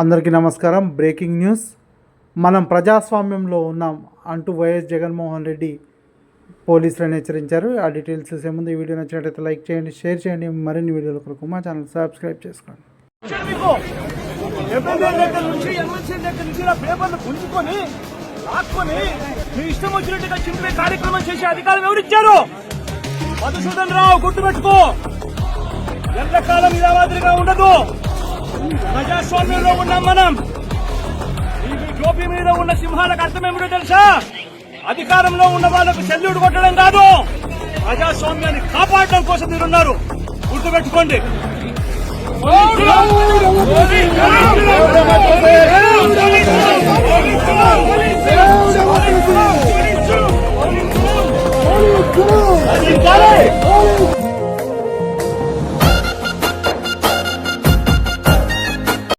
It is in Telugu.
అందరికీ నమస్కారం. Breaking news. మనం ప్రజాస్వామ్యంలో ఉన్నాం అంటూ వైఎస్ జగన్మోహన్ రెడ్డి పోలీసులను హెచ్చరించారు. ఆ డీటెయిల్స్ చూసే ముందు ఈ వీడియో నచ్చినట్లయితే లైక్ చేయండి షేర్ చేయండి. మరిన్ని వీడియోల కొరకు మా ఛానల్ సబ్స్క్రైబ్ చేసుకోండి. మీ ఇష్టం వచ్చినట్టుగా చింపే కార్యక్రమం చేసే అధికారం ఎవరిచ్చారు మధుసూదన్ రావు గుర్తుపెట్టుకో. ఎంతకాలం ఇలా మాదిరిగా ఉండదు. ప్రజాస్వామ్యంలో ఉన్నాం మనం గోపి మీద ఉన్న సింహాలకు అర్థమేమిటో తెలుసా అధికారంలో ఉన్న వాళ్ళకు చెల్లుడు కొట్టడం కాదు ప్రజాస్వామ్యాన్ని కాపాడడం కోసం మీరున్నారు గుర్తుపెట్టుకోండి అది